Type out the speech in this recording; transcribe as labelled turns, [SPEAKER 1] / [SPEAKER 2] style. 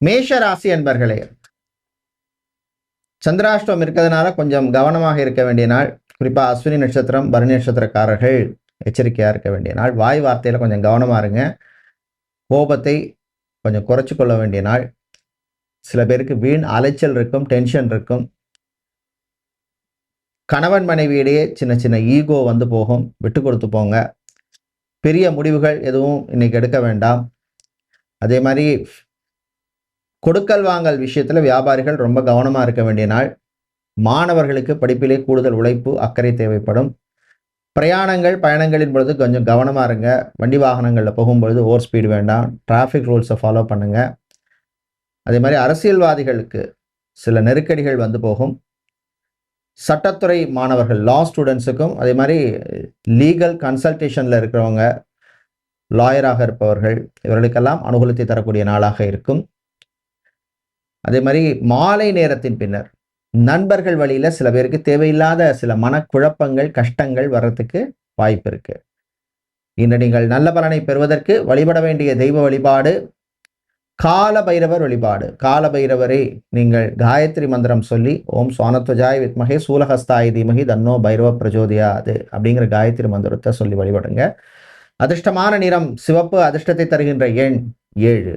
[SPEAKER 1] மேஷ ராசி என்பர்களே சந்திராஷ்டம் இருக்கிறதுனால கொஞ்சம் கவனமாக இருக்க வேண்டிய நாள். குறிப்பாக அஸ்வினி நட்சத்திரம் பரணி நட்சத்திரக்காரர்கள் எச்சரிக்கையாக இருக்க வேண்டிய நாள். வாய் வார்த்தையில் கொஞ்சம் கவனமாக இருங்க. கோபத்தை கொஞ்சம் குறைச்சி கொள்ள வேண்டிய நாள். சில பேருக்கு வீண் அலைச்சல் இருக்கும் டென்ஷன் இருக்கும். கணவன் மனைவியிடையே சின்ன சின்ன ஈகோ வந்து போகும். விட்டு கொடுத்து போங்க. பெரிய முடிவுகள் எதுவும் இன்னைக்கு எடுக்க வேண்டாம். அதே மாதிரி கொடுக்கல் வாங்கல் விஷயத்தில் வியாபாரிகள் ரொம்ப கவனமாக இருக்க வேண்டிய நாள். மாணவர்களுக்கு படிப்பிலே கூடுதல் உழைப்பு அக்கறை தேவைப்படும். பிரயாணங்கள் பயணங்களின் பொழுது கொஞ்சம் கவனமாக இருங்க. வண்டி வாகனங்களில் போகும்பொழுது ஓவர் ஸ்பீடு வேண்டாம். டிராஃபிக் ரூல்ஸை ஃபாலோ பண்ணுங்க. அதே மாதிரி அரசியல்வாதிகளுக்கு சில நெருக்கடிகள் வந்து போகும். சட்டத்துறை மாணவர்கள் லா ஸ்டூடெண்ட்ஸுக்கும் அதே மாதிரி லீகல் கன்சல்டேஷனில் இருக்கிறவங்க லாயராக இருப்பவர்கள் இவர்களுக்கெல்லாம் அனுகூலத்தை தரக்கூடிய நாளாக இருக்கும். அதே மாதிரி மாலை நேரத்தின் பின்னர் நண்பர்கள் வழியில் சில பேருக்கு தேவையில்லாத சில மனக்குழப்பங்கள் கஷ்டங்கள் வர்றதுக்கு வாய்ப்பு இருக்கு. இன்று நீங்கள் நல்ல பலனை பெறுவதற்கு வழிபட வேண்டிய தெய்வ வழிபாடு கால பைரவர் வழிபாடு. கால பைரவரை நீங்கள் காயத்ரி மந்திரம் சொல்லி ஓம் சுவானத்வஜாய் வித்மகே சூலஹஸ்தாய் தீமகி தன்னோ பைரவ பிரஜோதியாது அப்படிங்கிற காயத்ரி மந்திரத்தை சொல்லி வழிபடுங்க. அதிர்ஷ்டமான நிறம் சிவப்பு அதிர்ஷ்டத்தை தருகின்ற எண் ஏழு.